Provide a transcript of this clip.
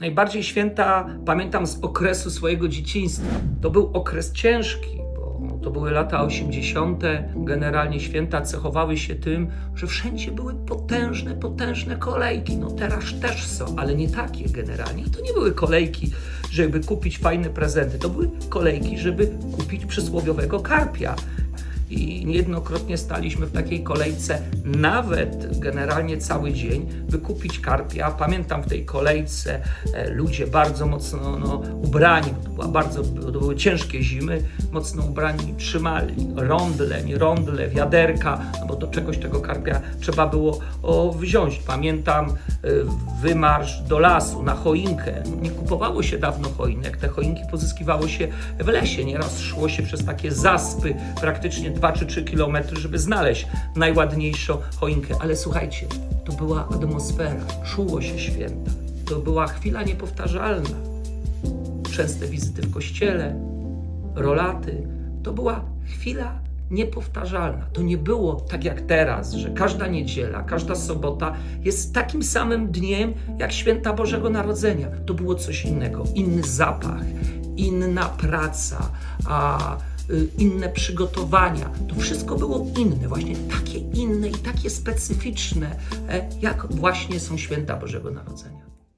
Najbardziej święta pamiętam z okresu swojego dzieciństwa. To był okres ciężki, bo to były lata 80. Generalnie święta cechowały się tym, że wszędzie były potężne, potężne kolejki. No teraz też są, ale nie takie generalnie. To nie były kolejki, żeby kupić fajne prezenty. To były kolejki, żeby kupić przysłowiowego karpia i niejednokrotnie staliśmy w takiej kolejce, nawet generalnie cały dzień, by kupić karpia. Pamiętam w tej kolejce e, ludzie bardzo mocno no, ubrani, była bardzo, były ciężkie zimy, mocno ubrani trzymali rondle, nie rondle, wiaderka, no bo do czegoś tego karpia trzeba było o, wziąć. Pamiętam wymarsz do lasu na choinkę. Nie kupowało się dawno choinek, te choinki pozyskiwało się w lesie. Nieraz szło się przez takie zaspy, praktycznie 2 czy 3 kilometry, żeby znaleźć najładniejszą choinkę. Ale słuchajcie, to była atmosfera, czuło się święta. To była chwila niepowtarzalna. Częste wizyty w kościele, rolaty. To była chwila niepowtarzalna. To nie było tak jak teraz, że każda niedziela, każda sobota jest takim samym dniem jak święta Bożego Narodzenia. To było coś innego, inny zapach, inna praca, a y, inne przygotowania. To wszystko było inne, właśnie takie inne i takie specyficzne, e, jak właśnie są święta Bożego Narodzenia.